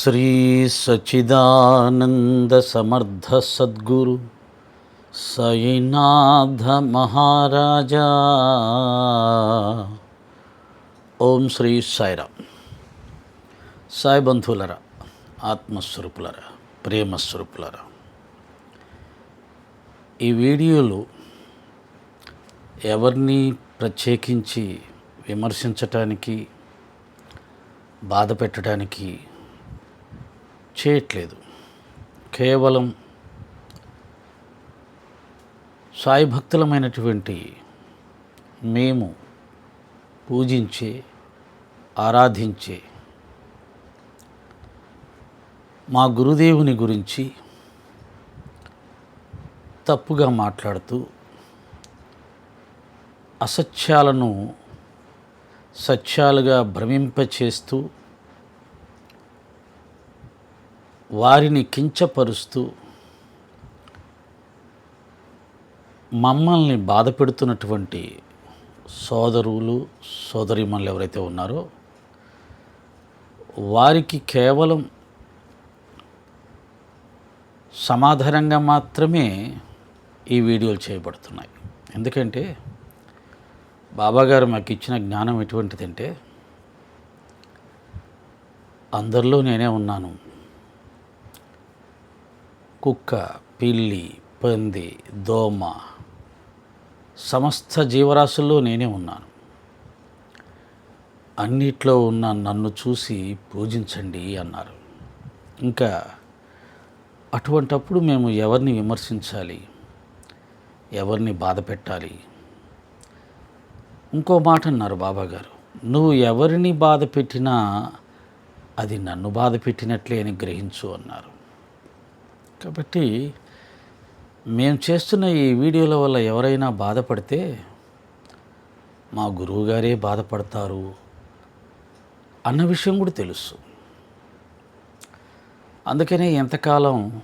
శ్రీ సచిదానంద సమర్థ సద్గురు సైనాథ మహారాజా. ఓం శ్రీ సాయిరామ్. సాయి బంధువులరా ఆత్మస్వరూపులరా ప్రేమస్వరూపులరా ఈ వీడియోలు ఎవరిని ప్రత్యేకించి విమర్శించటానికి బాధ పెట్టడానికి చేయట్లేదు. కేవలం సాయి భక్తులమైనటువంటి మేము పూజించే ఆరాధించే మా గురుదేవుని గురించి తప్పుగా మాట్లాడుతూ అసత్యాలను సత్యాలుగా భ్రమింపచేస్తూ వారిని కించపరుస్తూ మమ్మల్ని బాధ పెడుతున్నటువంటి సోదరులు సోదరిమణులు ఎవరైతే ఉన్నారో వారికి కేవలం సమాధానంగా మాత్రమే ఈ వీడియోలు చేయబడుతున్నాయి. ఎందుకంటే బాబాగారు మాకు ఇచ్చిన జ్ఞానం ఎటువంటిదంటే అందరిలో నేనే ఉన్నాను. కుక్క పిల్లి పంది దోమ సమస్త జీవరాశుల్లో నేనే ఉన్నాను. అన్నిట్లో ఉన్న నన్ను చూసి పూజించండి అన్నారు. ఇంకా అటువంటప్పుడు మేము ఎవరిని విమర్శించాలి? ఎవరిని బాధ పెట్టాలి? ఇంకో మాట అన్నారు బాబాగారు. నువ్వు ఎవరిని బాధ పెట్టినా అది నన్ను బాధ పెట్టినట్లే అని గ్రహించు అన్నారు. కాబట్టి మేము చేస్తున్న ఈ వీడియోల వల్ల ఎవరైనా బాధపడితే మా గురువుగారే బాధపడతారు అన్న విషయం కూడా తెలుసు. అందుకనే ఎంతకాలం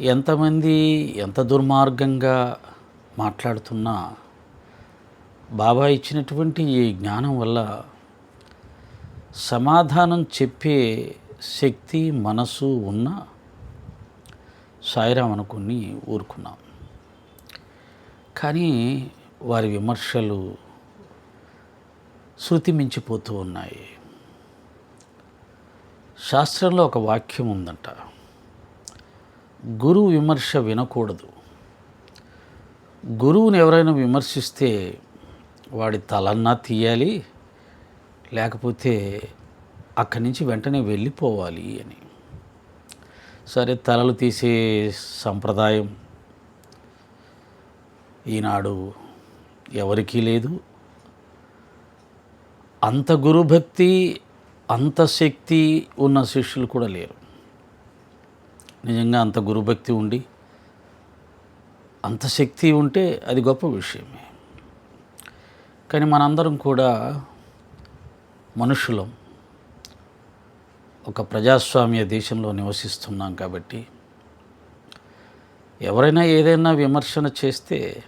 ఎంతమంది ఎంత దుర్మార్గంగా మాట్లాడుతున్నా బాబా ఇచ్చినటువంటి ఈ జ్ఞానం వల్ల సమాధానం చెప్పే శక్తి మనసు ఉన్న సాయిరాం అనుకుని ఊరుకున్నాం. కానీ వారి విమర్శలు శృతి మించిపోతూ ఉన్నాయి. శాస్త్రంలో ఒక వాక్యం ఉందంట. గురువు విమర్శ వినకూడదు. గురువుని ఎవరైనా విమర్శిస్తే వాడి తలన్నా తీయాలి లేకపోతే అక్కడి నుంచి వెంటనే వెళ్ళిపోవాలి అని. సరే తలలు తీసే సంప్రదాయం ఈనాడు ఎవరికీ లేదు. అంత గురుభక్తి అంత శక్తి ఉన్న శిష్యులు కూడా లేరు. నిజంగా అంత గురుభక్తి ఉండి అంత శక్తి ఉంటే అది గొప్ప విషయమే. కానీ మనందరం కూడా మనుషులం. ఒక ప్రజాస్వామ్య దేశంలో నివసిస్తున్నాం కాబట్టి ఎవరైనా ఏదైనా విమర్శన చేస్తే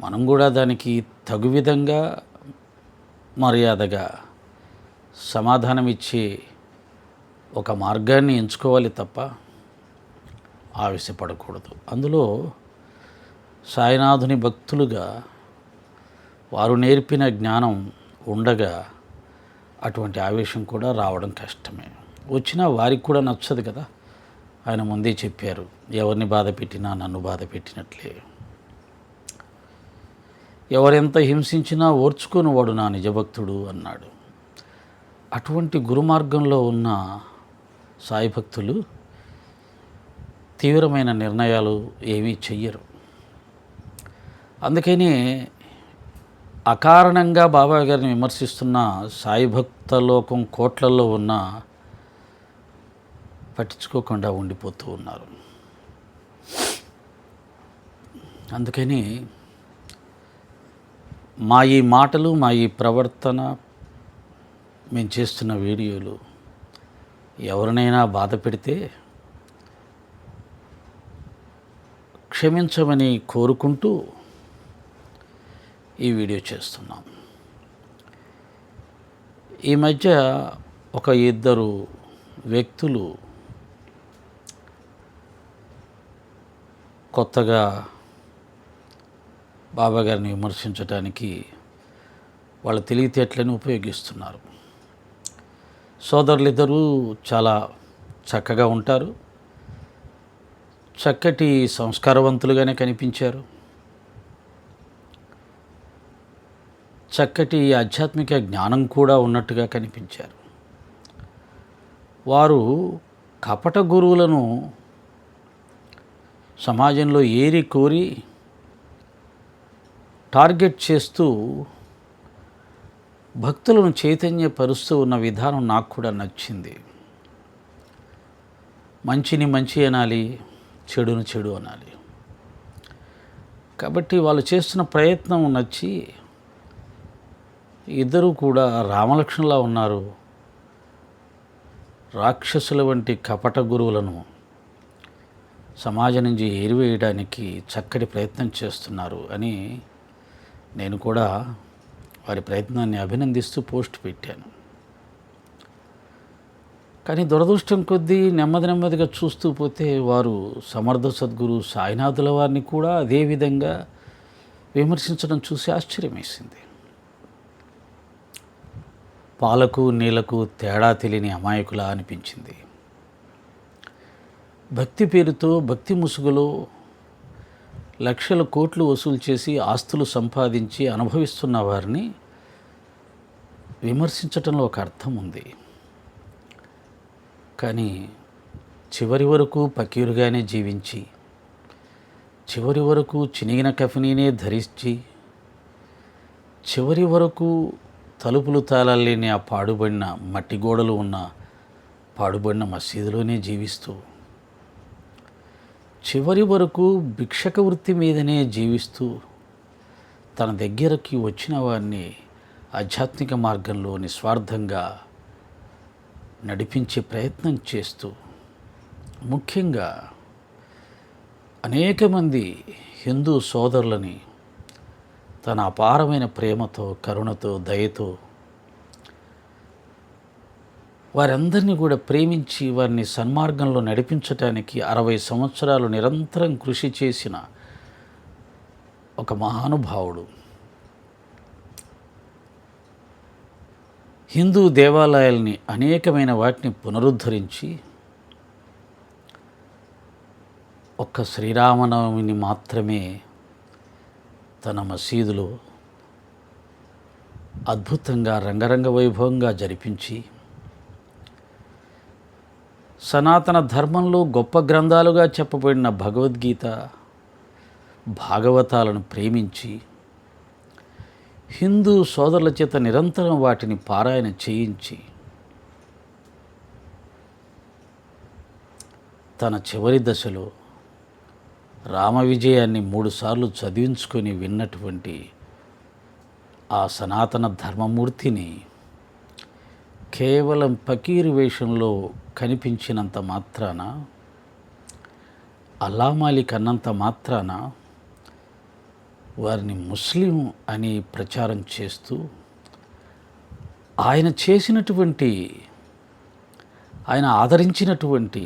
మనం కూడా దానికి తగు విధంగా మర్యాదగా సమాధానం ఇచ్చే ఒక మార్గాన్ని ఎంచుకోవాలి తప్ప ఆవేశపడకూడదు. అందులో సాయినాథుని భక్తులుగా వారు నేర్పిన జ్ఞానం ఉండగా అటువంటి ఆవేశం కూడా రావడం కష్టమే. వచ్చినా వారికి కూడా నచ్చదు కదా. ఆయన ముందే చెప్పారు ఎవరిని బాధ పెట్టినా నన్ను బాధ పెట్టినట్లే. ఎవరెంత హింసించినా ఓర్చుకొని వాడు నా నిజభక్తుడు అన్నాడు. అటువంటి గురుమార్గంలో ఉన్న సాయి భక్తులు తీవ్రమైన నిర్ణయాలు ఏమీ చెయ్యరు. అందుకని అకారణంగా బాబా గారిని విమర్శిస్తున్న సాయి భక్త లోకం కోట్లలో ఉన్న పట్టించుకోకుండా ఉండిపోతూ ఉన్నారు. అందుకని మా ఈ మాటలు మా ఈ ప్రవర్తన మేము చేస్తున్న వీడియోలు ఎవరినైనా బాధ పెడితే క్షమించమని కోరుకుంటూ ఈ వీడియో చేస్తున్నాం. ఈ మధ్య ఒక ఇద్దరు వ్యక్తులు కొత్తగా బాబా గారిని విమర్శించడానికి వాళ్ళ తెలివితేటలను ఉపయోగిస్తున్నారు. సోదరులిద్దరూ చాలా చక్కగా ఉంటారు. చక్కటి సంస్కారవంతులుగానే కనిపించారు. చక్కటి ఆధ్యాత్మిక జ్ఞానం కూడా ఉన్నట్టుగా కనిపించారు. వారు కపట గురువులను సమాజంలో ఏరి కోరి టార్గెట్ చేస్తూ భక్తులను చైతన్యపరుస్తూ ఉన్న విధానం నాకు కూడా నచ్చింది. మంచిని మంచి అనాలి చెడును చెడు అనాలి. కాబట్టి వాళ్ళు చేస్తున్న ప్రయత్నం నచ్చి ఇద్దరు కూడా రామలక్ష్మణులా ఉన్నారు. రాక్షసుల వంటి కపట గురువులను సమాజం నుంచి ఏరివేయడానికి చక్కటి ప్రయత్నం చేస్తున్నారు అని నేను కూడా వారి ప్రయత్నాన్ని అభినందిస్తూ పోస్ట్ పెట్టాను. కానీ దురదృష్టం కొద్దీ నెమ్మది నెమ్మదిగా చూస్తూ పోతే వారు సమర్థ సద్గురు సాయినాథుల వారిని కూడా అదేవిధంగా విమర్శించడం చూసి ఆశ్చర్యమేసింది. పాలకు నీళ్ళకు తేడా తెలియని అమాయకులా అనిపించింది. భక్తి పేరుతో భక్తి ముసుగులో లక్షల కోట్లు వసూలు చేసి ఆస్తులు సంపాదించి అనుభవిస్తున్న వారిని విమర్శించటంలో ఒక అర్థం ఉంది. కానీ చివరి వరకు పకీరుగానే జీవించి చివరి వరకు చినిగిన కఫనీనే ధరించి చివరి వరకు తలుపులు తాళాలు లేని ఆ పాడుబడిన మట్టి గోడలు ఉన్న పాడుబడిన మసీదులోనే జీవిస్తూ చివరి వరకు భిక్షక వృత్తి మీదనే జీవిస్తూ తన దగ్గరకి వచ్చిన వారిని ఆధ్యాత్మిక మార్గంలో నిస్వార్థంగా నడిపించే ప్రయత్నం చేస్తూ ముఖ్యంగా అనేక మంది హిందూ సోదరులని తన అపారమైన ప్రేమతో కరుణతో దయతో వారందరినీ కూడా ప్రేమించి వారిని సన్మార్గంలో నడిపించటానికి అరవై సంవత్సరాలు నిరంతరం కృషి చేసిన ఒక మహానుభావుడు. హిందూ దేవాలయాల్ని అనేకమైన వాటిని పునరుద్ధరించి ఒక్క శ్రీరామనవమిని మాత్రమే తన మసీదులో అద్భుతంగా రంగరంగ వైభవంగా జరిపించి సనాతన ధర్మంలో గొప్ప గ్రంథాలుగా చెప్పబడిన భగవద్గీత భాగవతాలను ప్రేమించి హిందూ సోదరుల చేత నిరంతరం వాటిని పారాయణ చేయించి తన చివరి దశలో రామ విజయాన్ని మూడుసార్లు చదివించుకొని విన్నటువంటి ఆ సనాతన ధర్మమూర్తిని కేవలం పకీరు వేషంలో కనిపించినంత మాత్రాన అల్లామాలిక్ అన్నంత మాత్రాన వారిని ముస్లిం అని ప్రచారం చేస్తూ ఆయన చేసినటువంటి ఆయన ఆదరించినటువంటి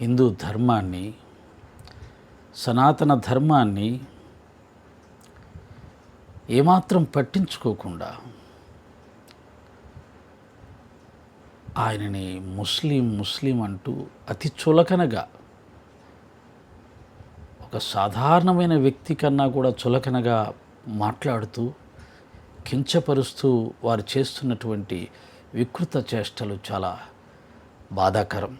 హిందూ ధర్మాన్ని సనాతన ధర్మాన్ని ఏమాత్రం పట్టించుకోకుండా ఆయనని ముస్లిం ముస్లిం అంటూ అతి చులకనగా ఒక సాధారణమైన వ్యక్తి కన్నా కూడా చులకనగా మాట్లాడుతూ కించపరుస్తూ వారు చేస్తున్నటువంటి వికృత చేష్టలు చాలా బాధాకరం.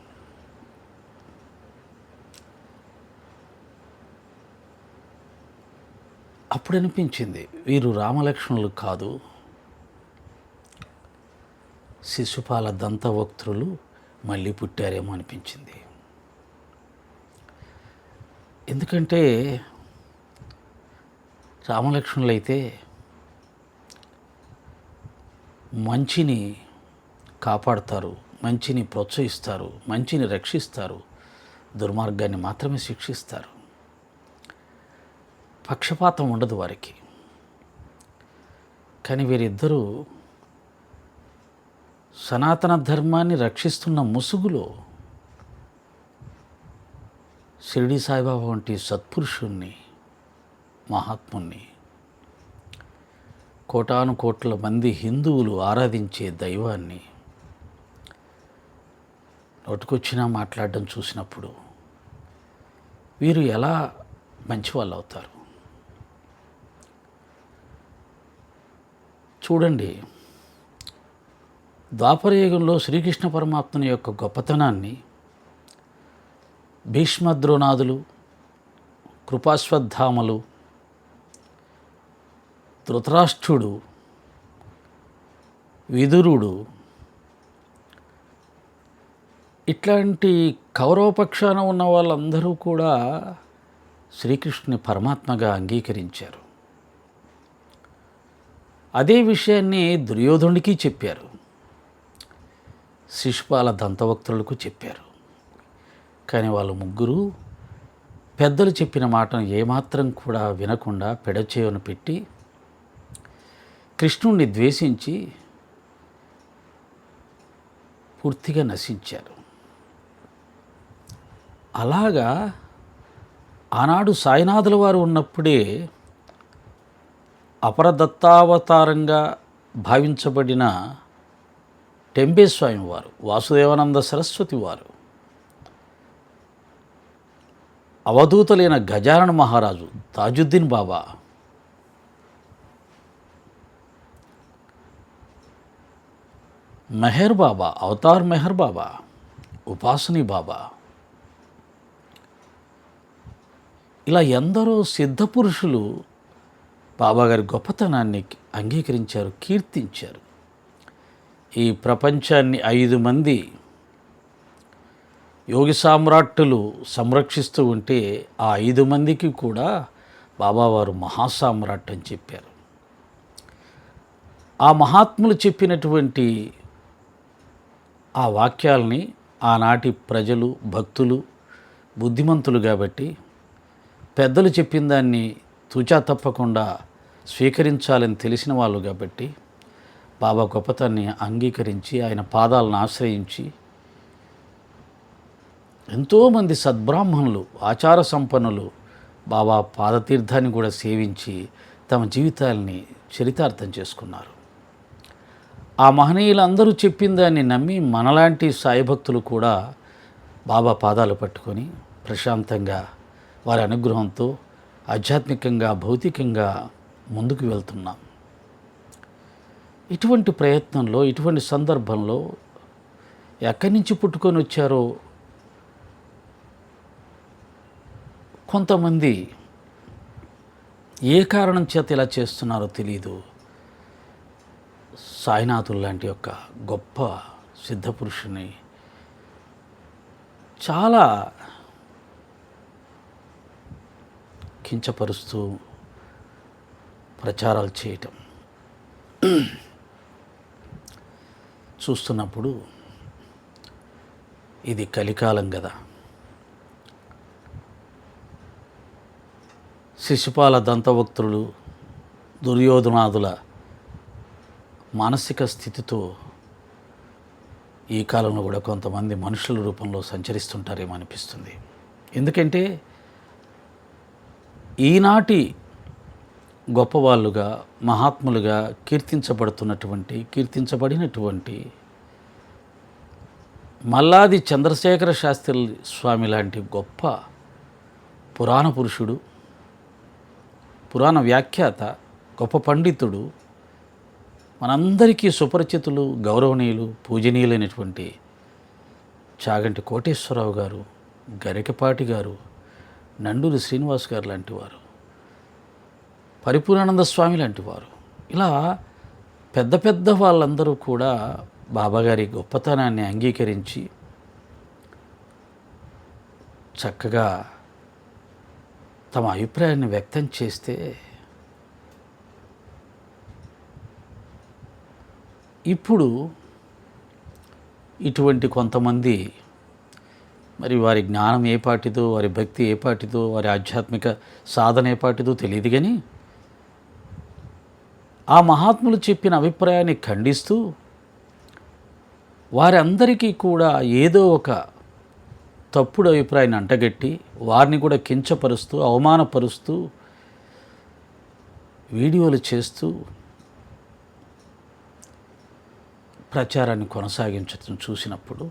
అప్పుడు అనిపించింది వీరు రామలక్ష్మణులు కాదు. శిశుపాల దంతవక్తులు మళ్ళీ పుట్టారేమో అనిపించింది. ఎందుకంటే రామలక్ష్మణులైతే మంచిని కాపాడుతారు మంచిని ప్రోత్సహిస్తారు మంచిని రక్షిస్తారు దుర్మార్గాన్ని మాత్రమే శిక్షిస్తారు. పక్షపాతం ఉండదు వారికి. కానీ వీరిద్దరూ సనాతన ధర్మాన్ని రక్షిస్తున్న ముసుగులో షిరిడి సాయిబాబా వంటి సత్పురుషుణ్ణి మహాత్ముణ్ణి కోటాను కోట్ల మంది హిందువులు ఆరాధించే దైవాన్ని నోటుకొచ్చినా మాట్లాడడం చూసినప్పుడు వీరు ఎలా మంచి వాళ్ళు అవుతారు చూడండి. ద్వాపరయుగంలో శ్రీకృష్ణ పరమాత్మని యొక్క గొప్పతనాన్ని భీష్మద్రోణాదులు కృపాశ్వత్థామలు ధృతరాష్ట్రుడు విదురుడు ఇట్లాంటి కౌరవపక్షాన ఉన్న వాళ్ళందరూ కూడా శ్రీకృష్ణుని పరమాత్మగా అంగీకరించారు. అదే విషయాన్ని దుర్యోధనుడికి చెప్పారు. శిశుపాల దంతవక్తులకు చెప్పారు. కానీ వాళ్ళు ముగ్గురు పెద్దలు చెప్పిన మాటను ఏమాత్రం కూడా వినకుండా పెడచేయను పెట్టి కృష్ణుణ్ణి ద్వేషించి పూర్తిగా నశించారు. అలాగా ఆనాడు సాయినాథుల వారు ఉన్నప్పుడే అపరదత్తావతారంగా భావించబడిన టెంబేస్వామి వారు వాసుదేవానంద సరస్వతి వారు అవధూతలైన గజానన మహారాజు తాజుద్దీన్ బాబా మెహర్ బాబా అవతార్ మెహర్ బాబా ఉపాసని బాబా ఇలా ఎందరో సిద్ధపురుషులు బాబాగారి గొప్పతనాన్ని అంగీకరించారు కీర్తించారు. ఈ ప్రపంచాన్ని ఐదు మంది యోగి సామ్రాట్టులు సంరక్షిస్తూ ఉంటే ఆ ఐదు మందికి కూడా బాబావారు మహాసామ్రాట్ అని చెప్పారు. ఆ మహాత్ములు చెప్పినటువంటి ఆ వాక్యాలని ఆనాటి ప్రజలు భక్తులు బుద్ధిమంతులు కాబట్టి పెద్దలు చెప్పిన దాన్ని తూచా తప్పకుండా స్వీకరించాలని తెలిసిన వాళ్ళు కాబట్టి బాబా గొప్పతాన్ని అంగీకరించి ఆయన పాదాలను ఆశ్రయించి ఎంతోమంది సద్బ్రాహ్మణులు ఆచార సంపన్నులు బాబా పాదతీర్థాన్ని కూడా సేవించి తమ జీవితాల్ని చరితార్థం చేసుకున్నారు. ఆ మహనీయులందరూ చెప్పిన దాన్ని నమ్మి మనలాంటి సాయి భక్తులు కూడా బాబా పాదాలు పట్టుకొని ప్రశాంతంగా వారి అనుగ్రహంతో ఆధ్యాత్మికంగా భౌతికంగా ముందుకు వెళ్తున్నాం. ఇటువంటి ప్రయత్నంలో ఇటువంటి సందర్భంలో ఎక్కడి నుంచి పుట్టుకొని వచ్చారో కొంతమంది ఏ కారణం చేత ఇలా చేస్తున్నారో తెలియదు సాయినాథులు లాంటి యొక్క గొప్ప సిద్ధపురుషుని చాలా కించపరుస్తూ ప్రచారాలు చేయటం. చూస్తున్నప్పుడు ఇది కలికాలం కదా. శిశుపాల దంతవక్తులు దుర్యోధనాదుల మానసిక స్థితితో ఈ కాలంలో కూడా కొంతమంది మనుషుల రూపంలో సంచరిస్తుంటారేమో అనిపిస్తుంది. ఎందుకంటే ఈనాటి గొప్పవాళ్ళుగా మహాత్ములుగా కీర్తించబడుతున్నటువంటి కీర్తించబడినటువంటి మల్లాది చంద్రశేఖర శాస్త్రి స్వామి లాంటి గొప్ప పురాణ పురుషుడు పురాణ వ్యాఖ్యాత గొప్ప పండితుడు మనందరికీ సుపరిచితులు గౌరవనీయులు పూజనీయులైనటువంటి చాగంటి కోటేశ్వరరావు గారు గరికపాటి గారు నండూరి శ్రీనివాస్ గారు లాంటి వారు పరిపూర్ణానంద స్వామి లాంటి వారు. ఇలా పెద్ద పెద్ద వాళ్ళందరూ కూడా బాబాగారి గొప్పతనాన్ని అంగీకరించి చక్కగా తమ అభిప్రాయాన్ని వ్యక్తం చేస్తే ఇప్పుడు ఇటువంటి కొంతమంది మరి వారి జ్ఞానం ఏ పాటిదో వారి భక్తి ఏ పాటిదో వారి ఆధ్యాత్మిక సాధన ఏ పాటిదో తెలియదు కానీ ఆ మహాత్ములు చెప్పిన అభిప్రాయాన్ని ఖండిస్తూ వారందరికీ కూడా ఏదో ఒక తప్పుడు అభిప్రాయాన్ని అంటగట్టి వారిని కూడా కించపరుస్తూ అవమానపరుస్తూ వీడియోలు చేస్తూ ప్రచారాన్ని కొనసాగించడం చూసినప్పుడు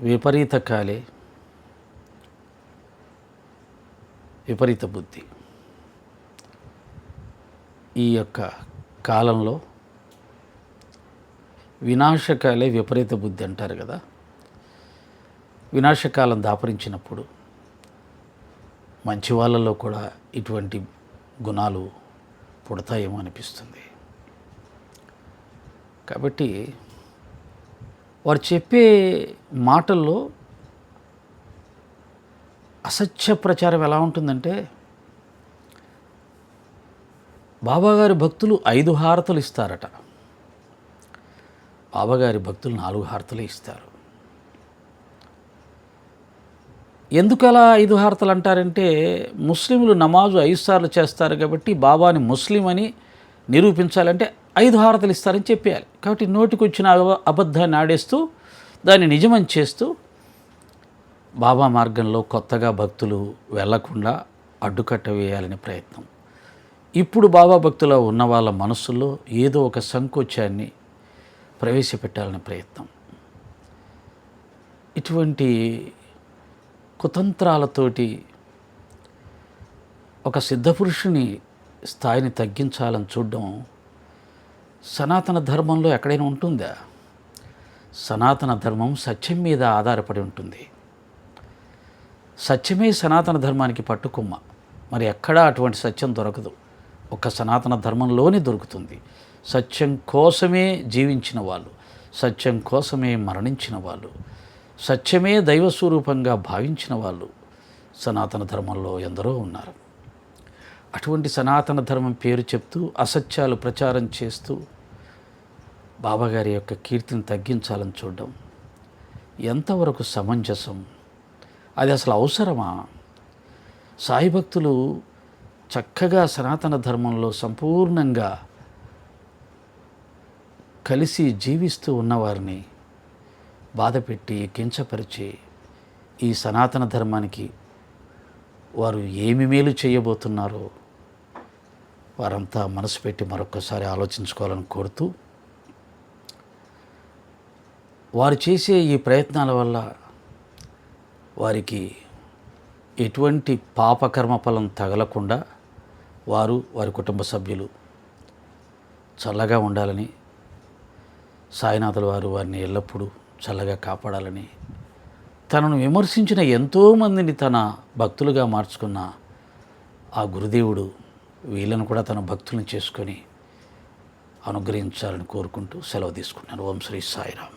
విపరీత కాలే విపరీత బుద్ధి. ఈ యొక్క కాలంలో వినాశకాలే విపరీత బుద్ధి అంటారు కదా. వినాశకాలం దాపరించినప్పుడు మంచి వాళ్ళలో కూడా ఇటువంటి గుణాలు పుడతాయేమో అనిపిస్తుంది. కాబట్టి వారు చెప్పే మాటల్లో అసత్య ప్రచారం ఎలా ఉంటుందంటే బాబాగారి భక్తులు ఐదు హారతలు ఇస్తారట. బాబాగారి భక్తులు నాలుగు హారతలే ఇస్తారు. ఎందుకు అలా ఐదు హారతలు అంటారంటే ముస్లింలు నమాజు ఐదు సార్లు చేస్తారు కాబట్టి బాబాని ముస్లిం అని నిరూపించాలంటే ఐదు హారతలు ఇస్తారని చెప్పేయాలి. కాబట్టి నోటికి వచ్చిన అబద్ధాన్ని ఆడేస్తూ దాన్ని నిజమని చేస్తూ బాబా మార్గంలో కొత్తగా భక్తులు వెళ్ళకుండా అడ్డుకట్ట వేయాలనే ప్రయత్నం. ఇప్పుడు బాబా భక్తుల ఉన్న వాళ్ళ మనసుల్లో ఏదో ఒక సంకోచాన్ని ప్రవేశపెట్టాలనే ప్రయత్నం. ఇటువంటి కుతంత్రాలతోటి ఒక సిద్ధపురుషుని స్థాయిని తగ్గించాలని చూడడం సనాతన ధర్మంలో ఎక్కడైనా ఉంటుందా? సనాతన ధర్మం సత్యం మీద ఆధారపడి ఉంటుంది. సత్యమే సనాతన ధర్మానికి పట్టుకుమ్మ. మరి ఎక్కడా అటువంటి సత్యం దొరకదు. ఒక సనాతన ధర్మంలోనే దొరుకుతుంది. సత్యం కోసమే జీవించిన వాళ్ళు సత్యం కోసమే మరణించిన వాళ్ళు సత్యమే దైవ స్వరూపంగా భావించిన వాళ్ళు సనాతన ధర్మంలో ఎందరో ఉన్నారు. అటువంటి సనాతన ధర్మం పేరు చెప్తూ అసత్యాలు ప్రచారం చేస్తూ బాబాగారి యొక్క కీర్తిని తగ్గించాలని చూడడం ఎంతవరకు సమంజసం? అది అసలు అవసరమా? సాయి భక్తులు చక్కగా సనాతన ధర్మంలో సంపూర్ణంగా కలిసి జీవిస్తూ ఉన్నవారిని బాధపెట్టి కించపరిచి ఈ సనాతన ధర్మానికి వారు ఏమి మేలు చేయబోతున్నారో వారంతా మనసు పెట్టి మరొకసారి ఆలోచించుకోవాలని కోరుతూ వారు చేసే ఈ ప్రయత్నాల వల్ల వారికి ఎటువంటి పాపకర్మ ఫలం తగలకుండా వారు వారి కుటుంబ సభ్యులు చల్లగా ఉండాలని సాయినాథుల వారు వారిని ఎల్లప్పుడూ చల్లగా కాపాడాలని తనను విమర్శించిన ఎంతోమందిని తన భక్తులుగా మార్చుకున్న ఆ గురుదేవుడు వీళ్ళను కూడా తన భక్తులను చేసుకొని అనుగ్రహించాలని కోరుకుంటూ సెలవు తీసుకున్నాను ఓం శ్రీ సాయిరామ్.